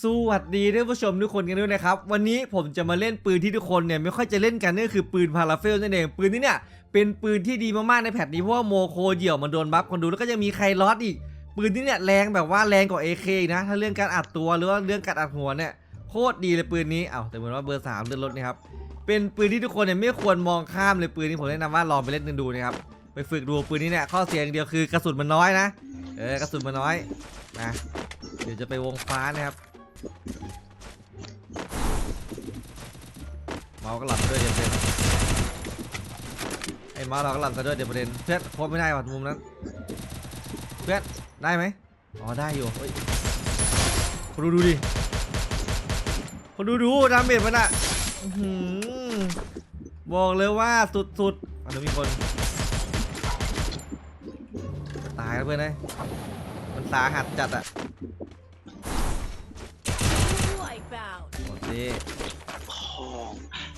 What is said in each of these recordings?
สวัสดีท่านผู้ชมทุกคนกันด้วยนะครับ วันนี้ผมจะมาเล่นปืนที่ทุกคนเนี่ยไม่ค่อยจะเล่นกันนั่นคือปืนพาราเฟลนั่นเองปืนนี้เนี่ยเป็นปืนที่ดีมากๆในแพทนี้เพราะว่าโมโคเหี่ยวมันโดนบัฟคนดูแล้วก็ยังมีไคลอสอีก ปืนนี้เนี่ยแรงแบบว่าแรงกว่า AK อีกนะ ถ้าเรื่องการอัดตัวหรือว่าเรื่องการอัดหัวเนี่ยโคตรดีเลยปืนนี้เอ้าแต่เหมือนว่าเบอร์สามเลื่อนรถนี่ครับเป็นปืนที่ทุกคนเนี่ยไม่ควรมองข้ามเลยปืนนี้ผมแนะนำว่าลองไปเล่นกันดูนะครับไปฝึกดูปืนนี้เนี่ยข้อเสียอย่างเดียวคือกระสุนมันน้อยนะเออกระสุนมันน้อยนะเดี๋ยวจะไปวงฟ้านะครับ เมาก็หลับด้วยเดี๋ยวประเด็นไอ้เมาเราก็หลับซะด้วยเดี๋ยวประเด็นเพื่อนโคตรไม่ได้ว่ะมุมนั้นเพื่อนได้ไหมอ๋อได้อยู่เฮ้ยคนดูดูดิคนดูดูดาเมจมันอะบอกเลยว่าสุดๆอันนี้มีคน ตายแล้วเพื่อนเลยมันสาหัสจัดอะ Wipeout. โอเคโอ้โห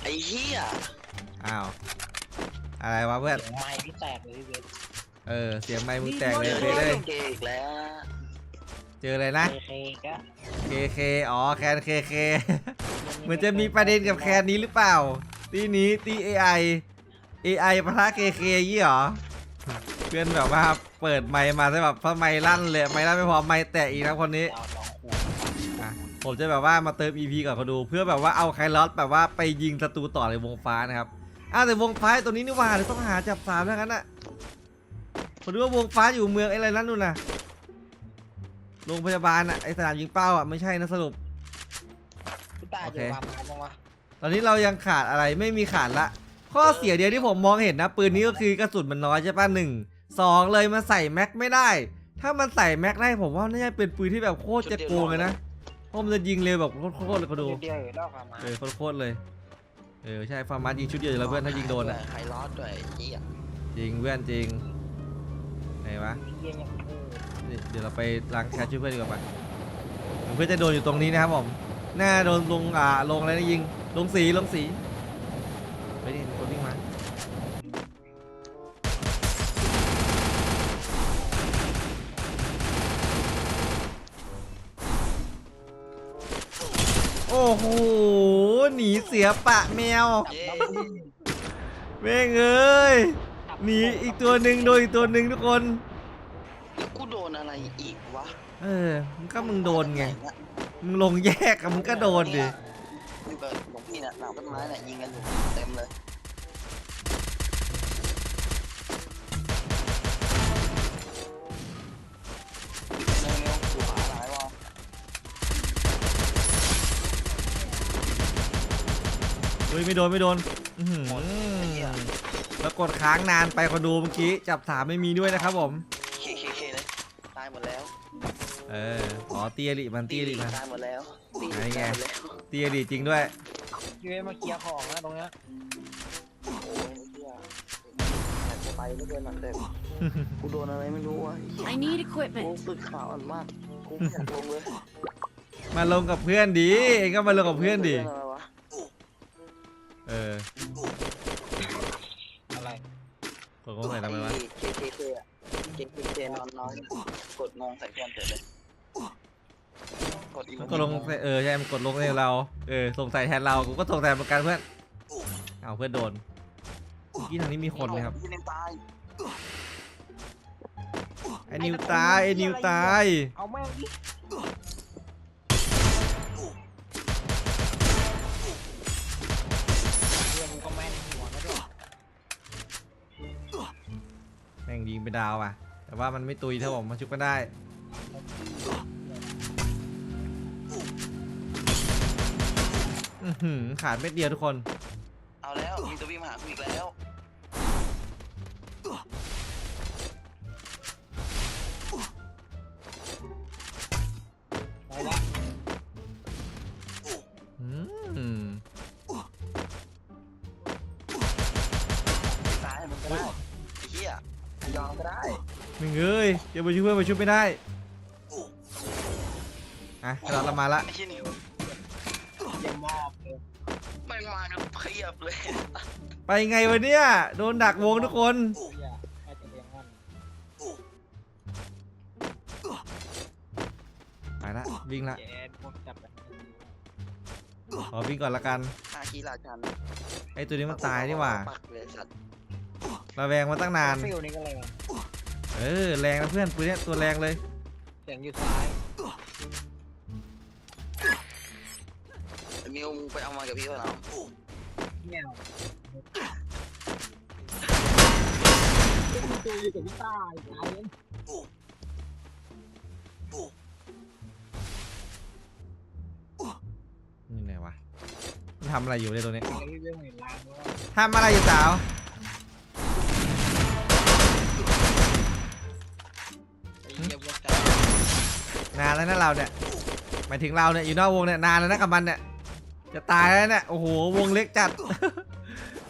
ไอ้เหี้ยอ้าวอะไรวะเพื่อนเสียงไม้ที่แตกเลยพี่เวทเออเสียงไมค์มึงแตกเลยเจเฟอเลย เกย์อีกแล้วเจออะไรนะเคก็ KK อ๋อแคน KK เหมือนจะมีประเด็นกับแคนนี้หรือเปล่า ตีนี้ตี AI AI ปะทะ KK ยี่หรอเพื่อนแบบว่าเปิดไมค์มาใช่แบบพอไมค์ลั่นเลยไมค์ลั่นไม่พอไมค์แตกอีกนะคนนี้ ผมจะแบบว่ามาเติม EP ก่อนเขาดู เพื่อแบบว่าเอาไคลอสแบบว่าไปยิงศัตรูต่อในวงฟ้านะครับอ้าวแต่วงฟ้าตัวนี้นี่หว่าเดี๋ยวต้องหาจับสามแล้วกันนะผมดูว่าวงฟ้าอยู่เมืองไอ้อะไรนั่นนู่นน่ะโรงพยาบาลอะไอสนามยิงเป้าอะไม่ใช่นะสรุปพี่ตายโออเคยู่วางมันบ้างวะตอนนี้เรายังขาดอะไรไม่มีขาดละ ข้อเสียเดียวที่ผมมองเห็นนะ ปืนนี้ก็คือกระสุนมันน้อยใช่ป่ะหนึ่งสองเลยมันใส่แม็กไม่ได้ ถ้ามันใส่แม็กได้ผมว่าน่าจะเป็นปืนที่แบบโคตรจะโกงเลยนะเพ ราะมันจะยิงเร็วแบบโคตรๆเลยก็ดูเดียวๆเล่าความมาเออโคตรๆเลยเออใช่ฟาร์มายิงชุดเดียวอยู่แล้วเพื่อนถ้ายิงโดนอะใครรอดด้วยไอ้เหี้ยจริงเพื่อนจริงไหนวะเยี่ยงอย่างคู่นี่เดี๋ยวเราไปล้างแคชช่วยเพื่อนดีกว่าปะเพื่อนจะโดนอยู่ตรงนี้นะครับผมหน้าโดนลงอ่าลงอะไรนะยิงลงสีลงสีไปดิคนวิ่ง หหนีเสียปะแมวเย้แม่งเอ้ยหนีอีกตัวหนึ่งโดนอีกตัวหนึ่งทุกคน แล้วกูโดนอะไรอีกวะเออมันก็มึงโดนไง มึงลงแยกอะมึงก็โดนดิอยู่กับหลวงพี่น่ะหลังต้นไม้น่ะยิงกันอยู่เต็มเลย ไม่โดนไม่โดนอื้อหือแล้วกดค้างนานไปคนดูเมื่อกี้จับสามไม่มีด้วยนะครับผม เคเคเคเลยตายหมดแล้วเอออ๋อเตียริมันเตียริมัน ตายหมดแล้วตีไหนไง ตายหมดแล้วเตียริจริงด้วยพี่เวทมาเคลียร์ของนะตรงเนี้ยโอ้ยไอ้เหี้ยอยากจะไปเหลือเกินอะแต่กูโดนอะไรไม่รู้อะ I need กู equipment. ฝึกข่าวอันมากกูไม่อยากลงเลยมาลงกับเพื่อนดีเองก็มาลงกับเพื่อนดีรื่องอะไรวะ เอออะไรกดเขาใส่ทำไมวะเคเคเคอะเคเคเคนอนน้อยกดงงใส่เพื่อนเฉยเลยกดอีก็ลงเออใช่มันกดลงในเราเออสงสัยแทนเรากูก็สงสัยเหมือนกันเพื่อนเอาเพื่อนโดนเมื่อกี้ทางนี้มีคนไหมครับพี่นิวตายไอ้นิวตายไอ้นิวตายเอาแม่ง ยิงไปดาวอะ แต่ว่ามันไม่ตุยเท่าผมมาชุบก็ได้อื้อหือขาดเม็ดเดียวทุกคน เอาแล้ว มีตัววิ่งมาหากูอีกแล้วไปละอืมตายมันก็ได้ไอ้เหี้ย ยอมก็ได้มึงเอ้ยเดี๋ยวไปช่วยเพื่อนไปช่วยไม่ได้อะเราเรามาละไอ้เหี้ยนิวเยี่ยมมากเลยไม่มากันเพียบเลยไปไงวะเนี่ยโดนดักวงทุกคนเหี้ยแค่จะเลี้ยงมันไปละวิ่งละเย็นพวกจับแบบขอวิ่งก่อนละกันอาคีราชันไอตัวนี้มันตายนี่หว่าปักเลยสัตว์ ระแวงมาตั้งนาน ฟิลนี่ก็เลยว่ะเออแรงนะเพื่อนปืนเนี้ยตัวแรงเลยเสียงอยู่ซ้ายมิวมึงไปเอามากับพี่ป่ะเนาะเนี่ยตัวอยู่กับพี่ต้าอีกตายเลยนี่ไงวะมันทำอะไรอยู่ในยตัวนี้ไอ้เรื่องเห็นลางแล้ว ทำอะไรอยู่สาว เหี้ยพวกจับนานแล้วนะเราเนี่ยหมายถึงเราเนี่ยอยู่นอกวงเนี่ยนานแล้วนะกับมันเนี่ยจะตายแล้วเนี่ยโอ้โหวงเล็กจัด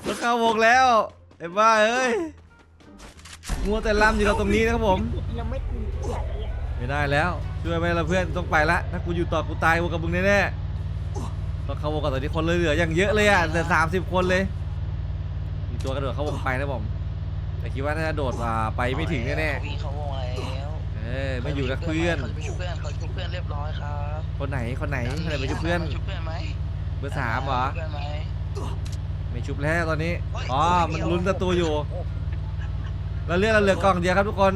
ต้องเข้าวงแล้วไอ้บ้าเอ้ยมัวแต่ลำอยู่เราตรงนี้นะครับผมยังไม่ตีเสียเลยไม่ได้แล้วช่วยไม่ได้ละเพื่อนต้องไปละถ้ากูอยู่ต่อกูตายวงกับมึงแน่ๆต้องเข้าวงก่อนตอนนี้คนเหลืออย่างเยอะเลยอะเหลือสามสิบคนเลยมีตัวกระโดดเข้าวงไปนะผมแต่คิดว่าถ้าโดดอ่าไปไม่ถึงแน่วิ่งเข้าวงแล้วๆ เออไม่อยู่กับเพื่อนเขาจะไปชุบเพื่อนเขาจะชุบเพื่อนเรียบร้อยครับคนไหนคนไหนคนไหนไปชุบเพื่อนชุบเพื่อนไหมเบอร์สามเหรอชุบเพื่อนไหมไม่ชุบแล้วตอนนี้อ๋อมันลุ้นประตูอยู่ เราเลือกเราเหลือกล่องเดียวครับทุกคน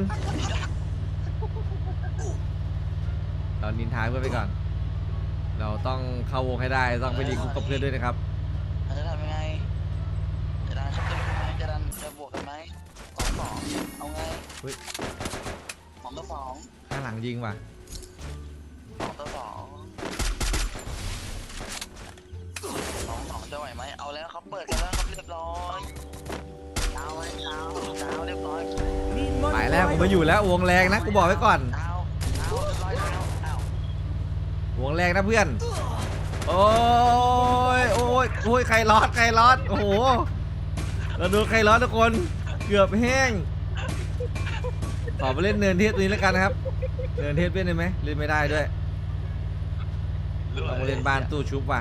เรานินทาเพื่อนไปก่อน เราต้องเข้าวงให้ได้ต้องไปดีคุกกับเพื่อนด้วยนะครับจะทำยังไงจะดันชับตัวไหมจะดันจะบวกกันไหมสองสองเอาไง เฮ้ยสองต่อสองข้างหลังยิงว่ะสองต่อสองสองสองจะไหวไหมเอาแล้วเขาเปิดกันแล้วครับเรียบร้อยเช้าไหมเช้าเช้าเรียบร้อยไปแล้วผมมาอยู่แล้ววงแรงนะกูบอกไว้ก่อน เช้าเช้าเรียบร้อยแล้วอ้าววงแรงนะเพื่อน โอ้ยโอ้ยโอ้ยใครรอดใครรอดโอ้โหเราดูใครรอดทุกคน เกือบแห้ง ขอไปเล่นเนินเทพตัวนี้แล้วกันนะครับ เนินเทพเล่นได้ไหมเล่นไม่ได้ด้วยลองมาเล่นบ้านตู้ชุบว่ะ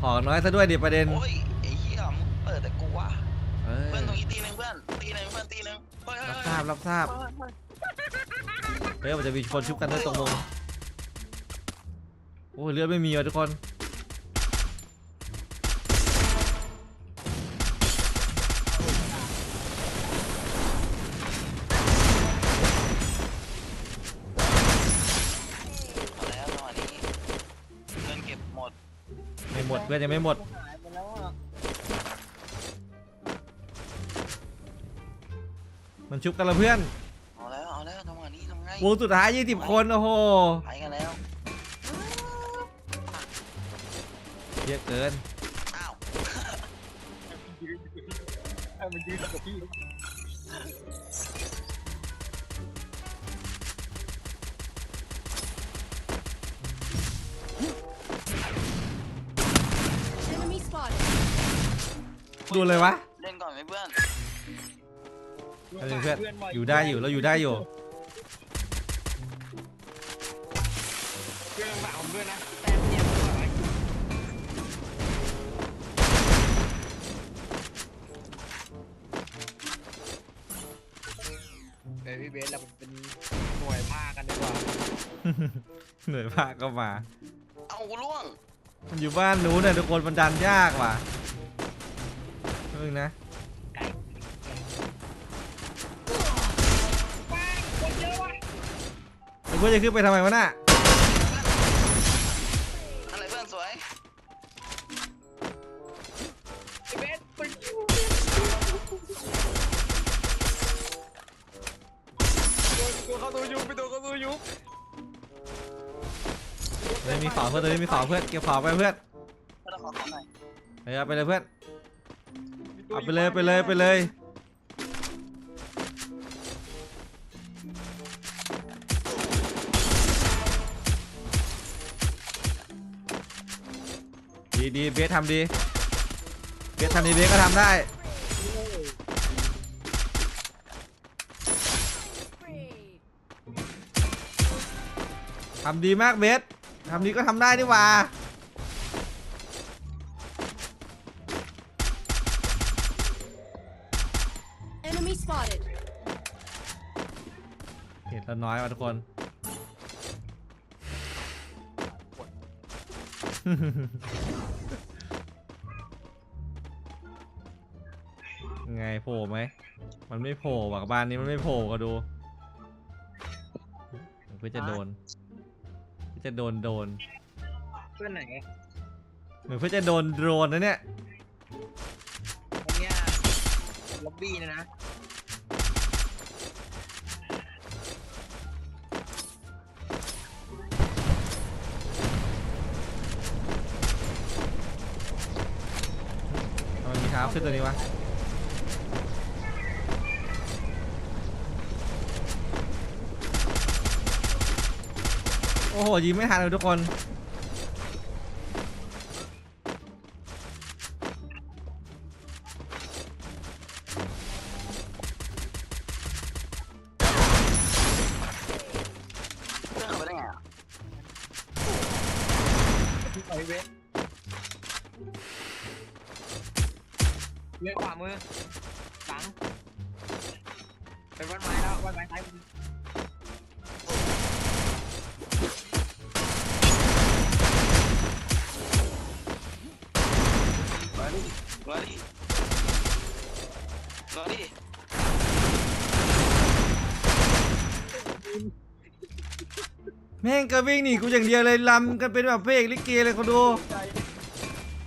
ขอน้อยซะด้วยดิประเด็นโอ้ยไอ้เหี้ยมึงเปิดแต่กูวะเอ้ยเพื่อนตรงนี้ตีหนึ่งเพื่อนตีหนึ่งเพื่อนตีหนึ่งเฮ้ยเฮ้ยรับทราบรับทราบเฮ้ยมันจะมีคนชุบกันด้วยตรงวงโอ้ยเลือดไม่มีว่ะทุกคน ม่หมดเพื่อนยังไม่หมด หายไปแล้วอะมันชุบกันละเพื่อน เอาแล้วเอาแล้วจังหวะนี้ทำไงวงสุดท้าย20 คนโอ้โหไปกันแล้วเยอะเกิน อ้าวไอ้มันยืนกับพี่ ดูเลยวะเล่นก่อนไหมเพื่อนเอาเลยเพื่อนอยู่ได้อยู่เราอยู่ได้อยู่เพื่อนฝากผมด้วยนะแต้มเดียวก่อนนะเดี๋ยวพี่เบสเราเป็นหน่วยภาคกันดีกว่าเหนื่อยมากก็มา เอากูล่วงมันอยู่บ้านนู้นเนี่ยทุกคนมันดันยากว่ะ นึงนะแล้วเพื่อนจะขึ้นไปทำไมวะน่ะอะไรเพื่อนสวยพี่เบสไปอยู่ตัวเข้าตัวยุบไปตัวเข้าตัวยุบเลยมีของเพื่อนตัวนี้มีของเพื่อนเก็บของไปเพื่อนเพื่อนขอของหน่อยไปเอาไปเลยเพื่อน เอาไปเลยไปเลยไปเลย ดีดีเบสทำดี เบสทำดีเบสก็ทำได้ Free. ทำดีมากเบสทำดีก็ทำได้นี่หว่า นน้อยมาทุกคน ไงโผล่ไหม มันไม่โผล่หวับ้านนี้มันไม่โผล่ก็ดูเพื่อจะโดนเพื่อจะโดนโดน เพื่อนไหนเหมือนเพื่อจะโดนโดนนะเนี่ย ตรงนี้ล็อบบี้เนยนะ ทำไมมีเท้าขึ้นตัวนี้วะโอ้โหยิงไม่ทันเลยทุกคน เป็นวัดไม้แล้ววัดไม้ซ้ายมือมาดิมาดิมาดิแม่งก็วิ่งหนีกูอย่างเดียวเลยลำกันเป็นแบบเพระเอกลิเกเลยเขาดู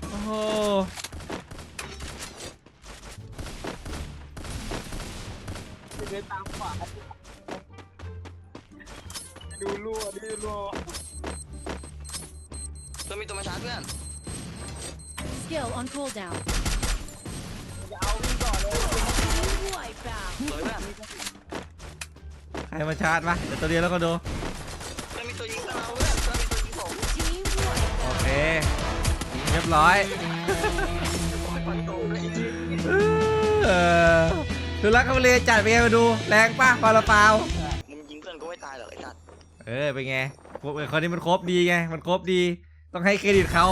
โอ้โห เดินตามขวาดูรั่วดูรั่วเพื่อนมีตัวมาชาร์จเพื่อน Skill on cooldown. จะเอาวิ่งก่อนเลย Wipeout. สวยเพื่อนใครมาชาร์จวะเดี๋ยวตัวเดียวแล้วก็ดูเพื่อนมีตัวยิงเราเพื่อนเพื่อนมีตัวยิงผม Team โอ wipeout. เค เรียบร้อยเออ ดูรักคาเรจัดไปนไงมาดู แรงป่ะปาลาเปล่ามึงยิงเพื่อนก็ไม่ตายหรอกไอ้จัดเออเป็นไงพวกคนนี้มันครบดีไง มันครบดี ต้องให้เครดิตเขา